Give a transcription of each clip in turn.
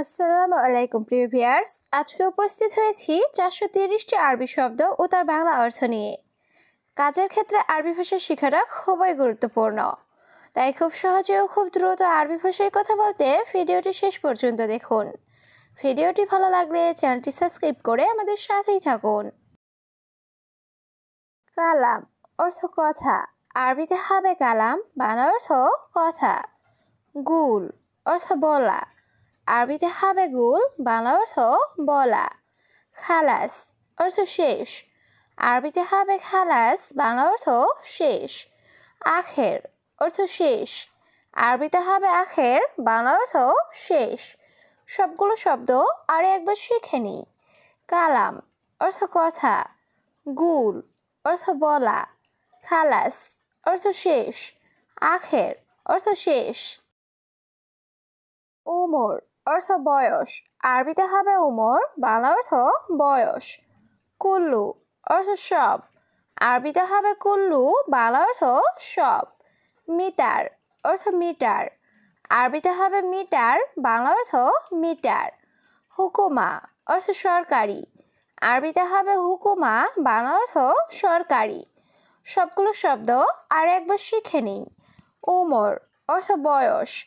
আসসালামু আলাইকুম, প্রিয় ভিয়ার্স আজকে উপস্থিত হয়েছি চারশো তিরিশটি আরবি শব্দ ও তার বাংলা অর্থ নিয়ে। কাজের ক্ষেত্রে আরবি ভাষা শেখাটা খুবই গুরুত্বপূর্ণ। তাই খুব সহজে ও খুব দ্রুত আরবি ভাষায় কথা বলতে ভিডিওটি শেষ পর্যন্ত দেখুন। ভিডিওটি ভালো লাগলে চ্যানেলটি সাবস্ক্রাইব করে আমাদের সাথেই থাকুন। কালাম অর্থ কথা। আরবিতে হবে কালাম বাংলা অর্থ কথা। গুল অর্থ বলা। আরবিতে হবে গুল, বাংলা অর্থ বলা। খালাস অর্থ শেষ। আরবিতে হবে খালাস, বাংলা অর্থ শেষ। আখের অর্থ শেষ। আরবিতে হবে আখের, বাংলা অর্থ শেষ। সবগুলো শব্দ আরও একবার শিখে নিই কালাম অর্থ কথা। গুল অর্থ বলা। খালাস অর্থ শেষ। আখের অর্থ শেষ। উমর অর্থ বয়স। আরবিতে হবে উমর, বাংলা অর্থ বয়স। কুল্লু, অর্থ সব। আরবিতে হবে কুল্লু, বাংলা অর্থ সব। মিটার, অর্থ মিটার। আরবিতে হবে মিটার, বাংলা অর্থ মিটার। হুকুমা, অর্থ সরকারি। আরবিতে হবে হুকুমা, বাংলা অর্থ সরকারি। সবগুলো শব্দ আর একবার শিখে নিই। উমর, অর্থ বয়স।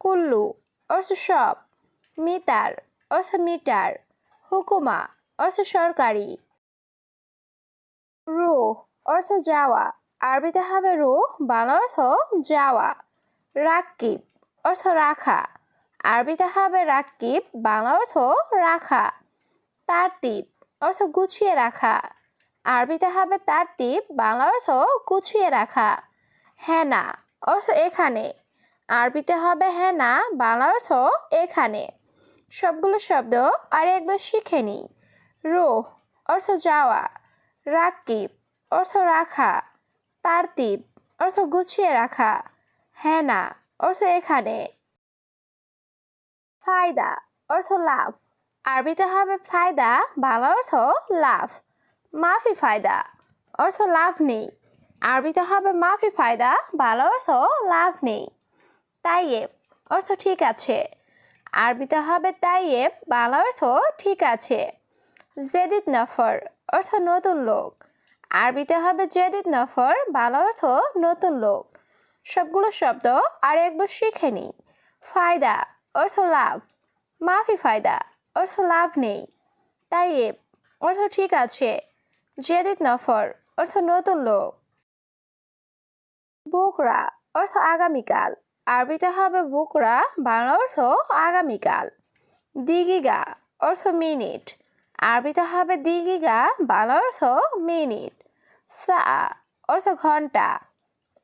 কুল্লু, অর্থ সব। মিটার, অর্থ মিটার, হুকুমা, অর্থ সরকারি। রুহ, অর্থ যাওয়া, আরবিতে হবে রুহ বাংলা অর্থ যাওয়া। রাকিব, অর্থ রাখা, আরবিতে হবে রাকিব বাংলা অর্থ রাখা। তারতিব, অর্থ গুছিয়ে রাখা। আরবিতে হবে তারতিব বাংলা অর্থ গুছিয়ে রাখা। হেনা, অর্থ এখানে। আরবিতে হবে হেনা বাংলা অর্থ এখানে। সবগুলো শব্দ আর একবার শিখে নিই। রোহ, অর্থ যাওয়া। রাকিব, অর্থ রাখা। তারতিব, অর্থ গুছিয়ে রাখা। হেনা, অর্থ এখানে। ফায়দা, অর্থ লাভ। আরবিতে হবে ফায়দা, বাংলা অর্থ লাভ। মাফি ফায়দা, অর্থ লাভ নেই। আরবিতে হবে মাফি ফায়দা, বাংলা অর্থ লাভ নেই। তাইয়েব, অর্থ ঠিক আছে। আরবিতে হবে তাইয়েব, বাংলা অর্থ ঠিক আছে। জেদিদ নফর, অর্থ নতুন লোক। আরবিতে হবে জেদিদ নফর, বাংলা অর্থ নতুন লোক। সবগুলো শব্দ আর একবার শিখে নিই। ফায়দা, অর্থ লাভ। মাফি ফায়দা, অর্থ লাভ নেই। তাইয়েব, অর্থ ঠিক আছে। জেদিদ নফর, অর্থ নতুন লোক। বোকরা, অর্থ আগামীকাল। আরবিতে হবে বুকরা, বাংলা অর্থ আগামীকাল। দিগিগা অর্থ মিনিট। আরবিতে হবে দিগিগা, বাংলা অর্থ মিনিট। সা অর্থ ঘণ্টা।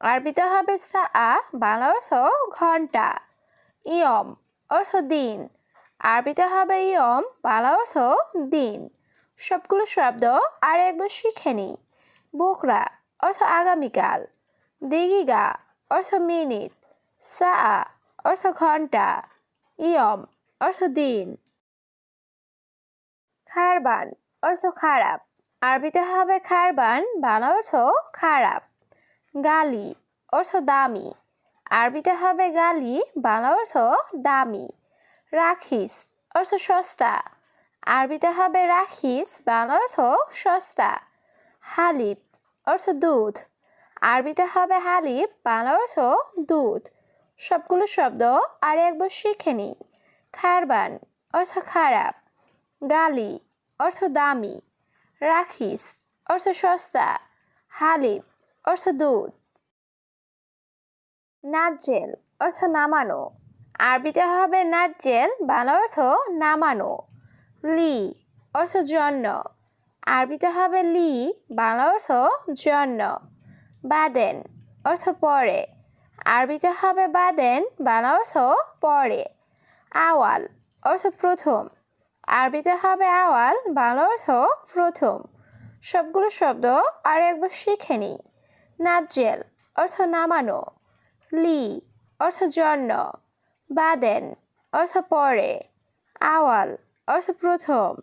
আরবিতে হবে সা, বাংলা অর্থ ঘণ্টা। ইয়ম অর্থ দিন। আরবিতে হবে ইয়ম, বাংলা অর্থ দিন। সবগুলো শব্দ আর একবার শিখে নিই। বোকরা অর্থ আগামীকাল। দিগিগা অর্থ মিনিট। সা অর্থ ঘণ্টা ইয়ম অর্থ দিন। খারবান অর্থ খারাপ, আরবিতে হবে খারবান বাংলা অর্থ খারাপ। গালি অর্থ দামি, আরবিতে হবে গালি বাংলা অর্থ দামি। রাখিস অর্থ সস্তা, আরবিতে হবে রাখিস বাংলা অর্থ সস্তা। হালিব অর্থ দুধ, আরবিতে হবে হালিব বাংলা অর্থ দুধ। সবগুলো শব্দ আর একবার শিখে নিই। খারবান অর্থ খারাপ, গালি অর্থ দামি, রাখিস অর্থ সস্তা হালিব অর্থ দুধ। নাজ্জেল অর্থ নামানো, আরবিতে হবে নাজ্জেল, বাংলা অর্থ নামানো। লি অর্থ জন্য, আরবিতে হবে লি, বাংলা অর্থ জন্য। বাদেন অর্থ পরে আরবিতে হবে বাদেন বাংলা অর্থ পরে। আওয়াল, অর্থ প্রথম। আরবিতে হবে আওয়াল, বাংলা অর্থ প্রথম। সবগুলো শব্দ আর একবার শিখে নিই। নাজ্জেল, অর্থ নামানো। লি, অর্থ জন্য। বাদেন অর্থ পরে। আওয়াল, অর্থ প্রথম।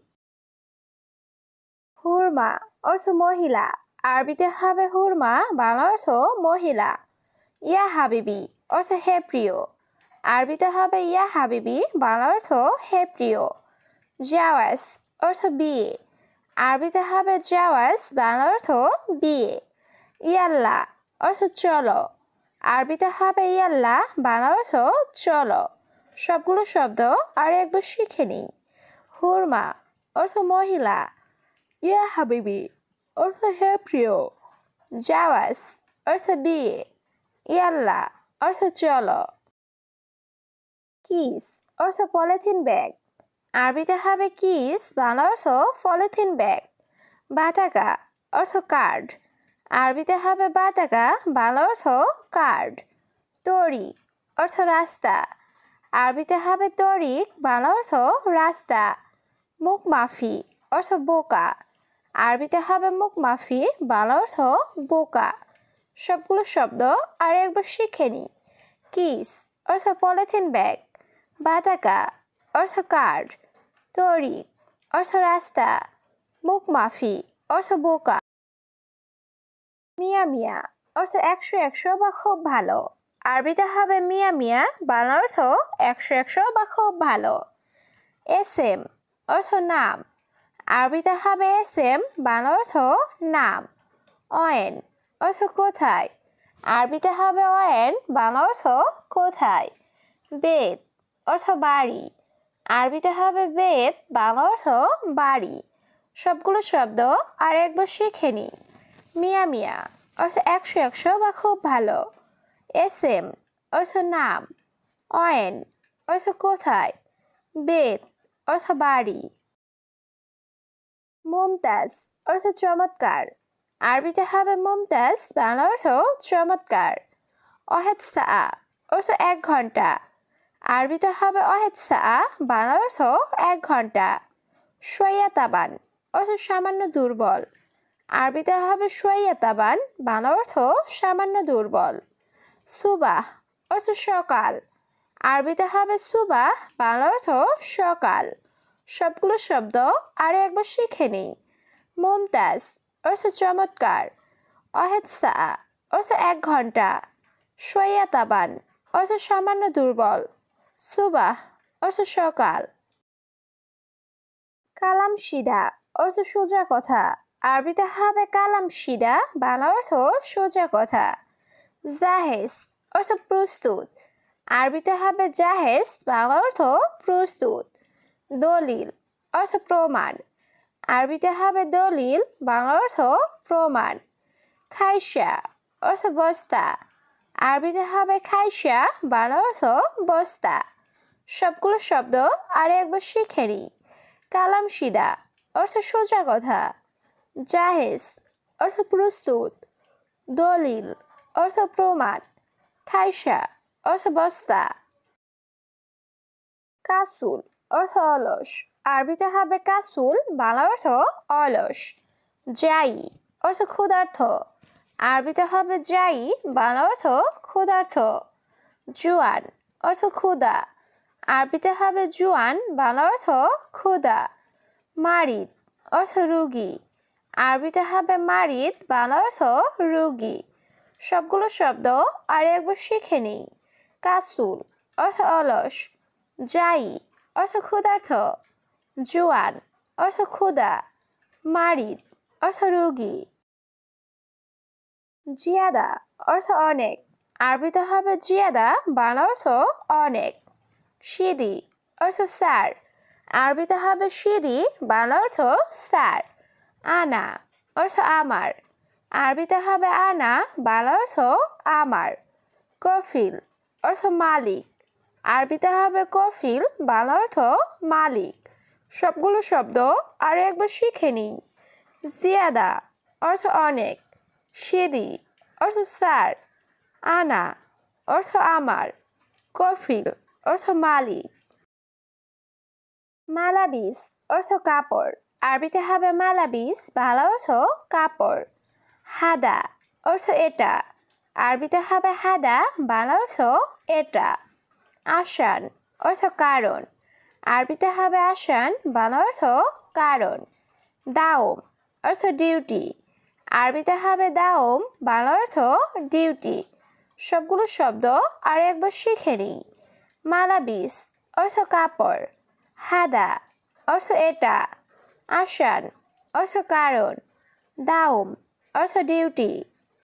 হুরমা, অর্থ মহিলা। আরবিতে হবে হুরমা, বাংলা অর্থ মহিলা। ইয়া হাবিবি অর্থ হে প্রিয়। আরবিতে হবে ইয়া হাবিবি, বাংলা অর্থ হে প্রিয়। জাওয়াস অর্থ বিয়ে। আরবিতে হবে জাওয়াস, বাংলা অর্থ বিয়ে। ইয়াল্লা অর্থ চলো। আরবিতে হবে ইয়াল্লা, বাংলা অর্থ চলো। সবগুলো শব্দ আর একবার শিখে নিই। হুরমা অর্থ মহিলা। ইয়া হাবিবি অর্থ হে প্রিয়। জাওয়াস অর্থ বিয়ে। ইয়াল্লা, অর্থ চলো। কিস, অর্থ পলিথিন ব্যাগ। আরবিতে হবে কিস, বাংলা অর্থ পলিথিন ব্যাগ। বাতাকা অর্থ কার্ড। আরবিতে হবে বাতাকা বাংলা অর্থ কার্ড। তরি, অর্থ রাস্তা। আরবিতে হবে তরিক বাংলা অর্থ রাস্তা। মুখ মাফি অর্থ বোকা। আরবিতে হবে মুখ মাফি বাংলা অর্থ বোকা। সবগুলো শব্দ আর একবার শিখে নিই কিস, অর্থ পলিথিন ব্যাগ। বাতাকা, অর্থ কার্ড। তরি, অর্থ রাস্তা। বুক মাফি, অর্থ বোকা। মিয়া মিয়া, অর্থ একশো একশো বা খুব ভালো। আরবিতে হবে মিয়া মিয়া বাংলা অর্থ একশো একশো বা খুব ভালো। এস এম অর্থ নাম। আরবিতে হবে এস এম বাংলা অর্থ নাম। অয়েন অর্থ কোথায়? আরবিতে হবে অয়েন, বাংলা অর্থ কোথায়? বেদ, অর্থ বাড়ি। আরবিতে হবে বেদ, বাংলা অর্থ বাড়ি। সবগুলো শব্দ আর একবার শিখে নিই মিয়া মিয়া, অর্থ একশো একশো বা খুব ভালো। এস এম, অর্থ নাম। অয়েন, অর্থ কোথায়? বেদ, অর্থ বাড়ি। মমতাজ, অর্থ চমৎকার। আরবিতে হবে মমতাজ, বাংলা অর্থ চমৎকার। অহেদ সা অর্থ এক ঘণ্টা। আরবিতে হবে অহেদ সা বাংলা অর্থ এক ঘণ্টা। সোয়া তাবান, অর্থ সামান্য দুর্বল। আরবিতে হবে সোয়া তাবান, বাংলা অর্থ সামান্য দুর্বল। সুবাহ, অর্থ সকাল। আরবিতে হবে সুবাহ, বাংলা অর্থ সকাল। সবগুলো শব্দ আরও একবার শিখে নিই। মমতাজ অর্থ চমৎকার। অহেদ সা অর্থ এক ঘণ্টা। সোয়া তাবান, অর্থ সামান্য দুর্বল। সুবাহ, অর্থ সকাল। কালাম সিদা অর্থ সোজা কথা। আরবিতে হবে কালাম সিদা বাংলা অর্থ সোজা কথা। জাহেজ, অর্থ প্রস্তুত। আরবিতে হবে জাহেজ, বাংলা অর্থ প্রস্তুত। দলিল, অর্থ প্রমাণ। আরবিতে হবে দলিল, বাংলা অর্থ প্রমাণ। খাইসা অর্থ বস্তা। আরবিতে হবে খাইসা বাংলা অর্থ বস্তা। সবগুলো শব্দ আর একবার শিখে নি। কালাম সিদা অর্থ সোজা কথা। জাহেজ, অর্থ প্রস্তুত। দলিল, অর্থ প্রমাণ। খাইসা অর্থ বস্তা। কাসুল, অর্থ অলস। আরবিতে হবে কাসুল বাংলা অর্থ অলস। যাই, অর্থ ক্ষুধার্থ আরবিতে হবে যাই, বাংলা অর্থ ক্ষুধার্থ জুয়ান, অর্থ ক্ষুদা আরবিতে হবে জুয়ান, বাংলা অর্থ ক্ষুধা। মারিদ, অর্থ রুগী। আরবিতে হবে মারিদ, বাংলা অর্থ রুগী। সবগুলো শব্দ আর একবার শিখে নিই। কাসুল, অর্থ অলস। যাই, অর্থ ক্ষুধার্থ জুয়ান, অর্থ ক্ষুধা, মারিদ, অর্থ রোগী। জিয়াদা, অর্থ অনেক। আরবিতে হবে জিয়াদা, বাংলা অর্থ অনেক। সিদি, অর্থ স্যার। আরবিতে হবে সিদি, বাংলা অর্থ স্যার। আনা, অর্থ আমার। আরবিতে হবে আনা, বাংলা অর্থ আমার। কফিল, অর্থ মালিক। আরবিতে হবে কফিল, বাংলা অর্থ মালিক। সবগুলো শব্দ আর একবার শিখে নিই। জিয়াদা অর্থ অনেক, সিদি অর্থ স্যার, আনা অর্থ আমার, কফিল অর্থ মালিক। মালাবিস অর্থ কাপড়, আরবিতে হবে মালাবিস, বাংলা অর্থ কাপড়। হাদা অর্থ এটা, আরবিতে হবে হাদা, বাংলা অর্থ এটা। আসান অর্থ কারণ আরবিতে হবে আসান বাংলা অর্থ কারণ। দাওম অর্থ ডিউটি আরবিতে হবে দাওম বাংলা অর্থ ডিউটি সবগুলো শব্দ আর একবার শিখে নিই। মালাবিস অর্থ কাপড়। হাদা অর্থ এটা। আসান অর্থ কারণ। দাউম অর্থ ডিউটি